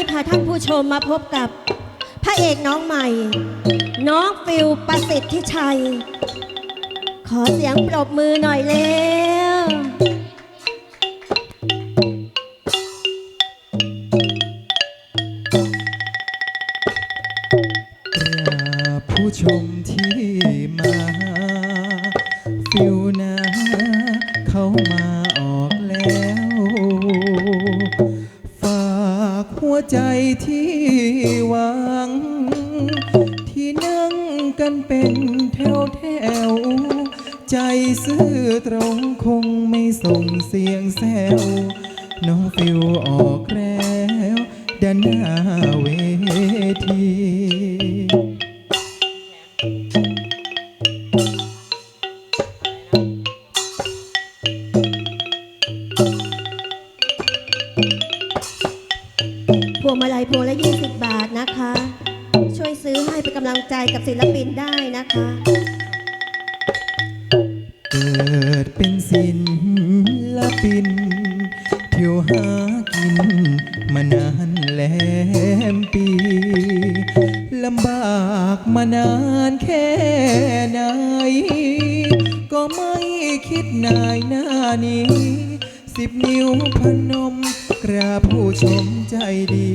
นี้พาท่านผู้ชมมาพบกับพระเอกน้องใหม่ น้องฟิลประสิทธิชัย ขอเสียงปรบมือหน่อยเร็วกราบผู้ชมที่มา ฟิวนะ เขามา ใจที่หวัง ที่นั่งกันเป็นแถวแถวๆใจซื่อตรงคงไม่ส่งเสียงแซวน้องฟิวออกแล้วด้านหน้าเวที พวงมาลัยพวงละ 20 บาทนะคะ ช่วยซื้อให้เป็นกำลังใจกับศิลปินได้นะคะ เกิดเป็นศิลปิน เที่ยวหากินมานานแหลมปีลำบากมานานแค่ไหน ก็ไม่คิดนายหน้านี้ สิบนิ้วพนม กราบผู้ชมใจดี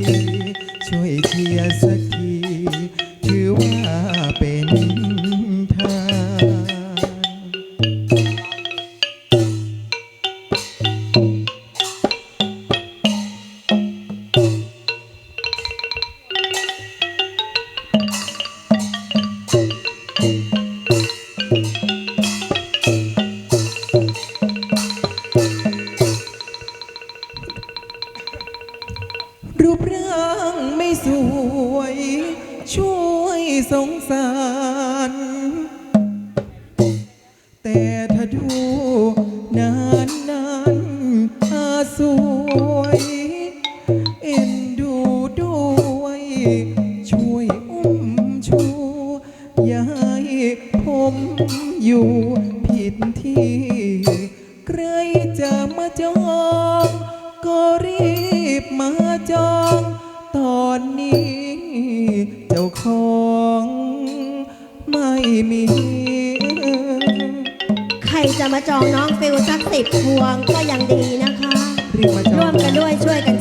ช่วยเชียร์สัก รูปร่างไม่สวย ช่วยสงสาร แต่ถ้าดูนานนานอาสวย เอ็นดูด้วย ช่วยอุ้มชูยาให้ผมอยู่ผิดที่ ใครจะมาจองก็ บมาจอง ตอนนี้ เจ้าของไม่มี ใครจะมาจองน้องฟิลสักสิบพวงก็ยังดีนะคะ รีบมาจอง ร่วมกันด้วยช่วยกัน